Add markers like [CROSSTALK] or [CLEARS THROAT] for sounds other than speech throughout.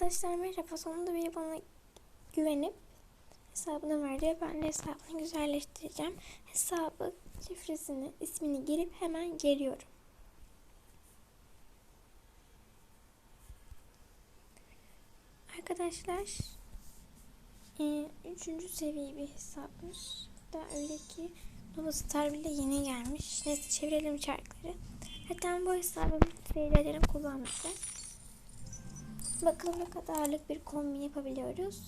Arkadaşlar merhaba sonunda biri bana güvenip hesabını verdi. Ben de hesabını güzelleştireceğim. Hesabı, şifresini, ismini girip hemen geliyorum. Arkadaşlar e, üçüncü seviye bir hesapmış. Da öyle ki Nova Star bile yeni gelmiş. Neyse çevirelim çarkları. Hatta bu hesabı seyircilerin kullanmışlar. Bakalım ne kadarlık bir kombin yapabiliyoruz.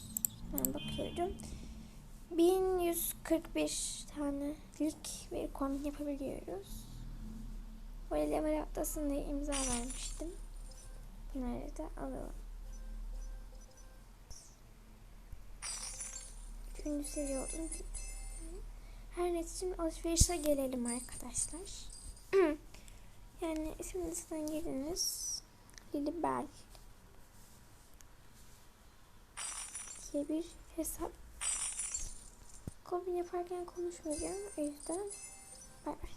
Ben bakıyorum. 1141 tanelik bir kombin yapabiliyoruz. Böyle level atlasın imza vermiştim. Bunları da alalım. Üçüncü seviye oldum. Her neyse şimdi alışverişe gelelim arkadaşlar. [CLEARS THROAT] yani isim listesinden girdiniz. Lili Berk diye bir hesap. Kombin yaparken konuşmayacağım. O yüzden bay bay.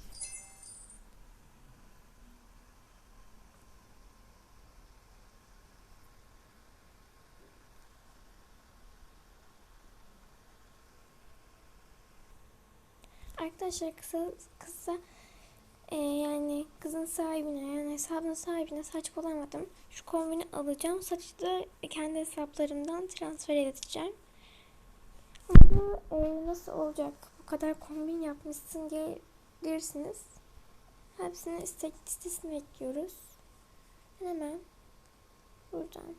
Arkadaşlar kısa kısa e, yani kızın sahibine yani hesabın sahibine saçmalamadım. Şu kombini alacağım. Saçı da kendi hesaplarımdan transfer edeceğim. Ama e, nasıl olacak? Bu kadar kombin yapmışsın diye diyebilirsiniz. Hepsinin istek listesini bekliyoruz. Hemen buradan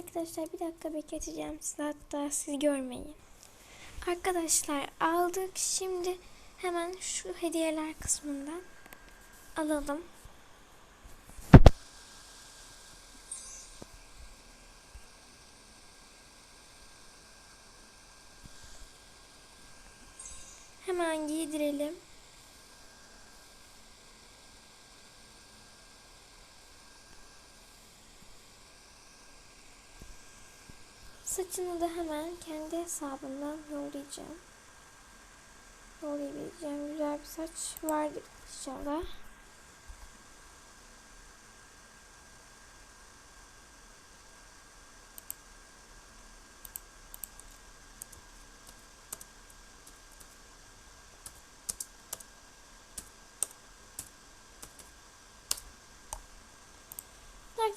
Arkadaşlar bir dakika bekleteceğim sizi hatta siz görmeyin. Arkadaşlar aldık şimdi hemen şu hediyeler kısmından alalım. Hemen giydirelim. Saçını da hemen kendi hesabından yollayacağım. Yollayabileceğim güzel bir saç vardır inşallah.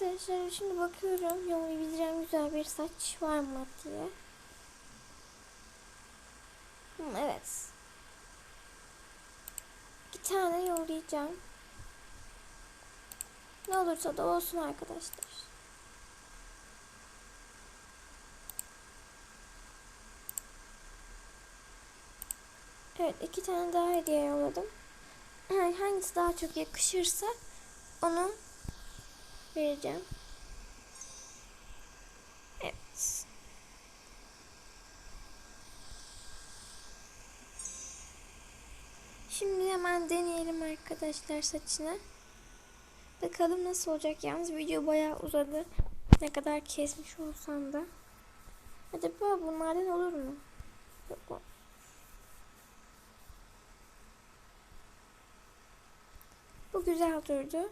Arkadaşlar şimdi bakıyorum yollayabileceğim güzel bir saç var mı diye. Hı, evet. Bir tane yollayacağım. Ne olursa da olsun arkadaşlar. Evet iki tane daha hediye yolladım. Hangisi daha çok yakışırsa onu vereceğim. Evet. Şimdi hemen deneyelim arkadaşlar saçını. Bakalım nasıl olacak. Yalnız video bayağı uzadı. Ne kadar kesmiş olsam da. Acaba bunlardan olur mu? Yok mu? Bu güzel durdu.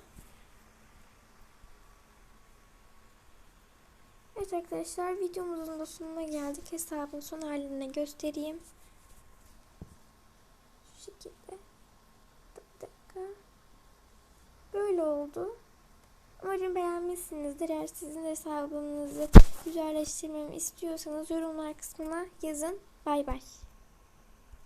Evet arkadaşlar videomuzun da sonuna geldik. Hesabın son halini göstereyim. Şu şekilde. Bir dakika. Böyle oldu. Umarım beğenmişsinizdir. Eğer sizin hesabınızı güzelleştirmemi istiyorsanız yorumlar kısmına yazın. Bay bay.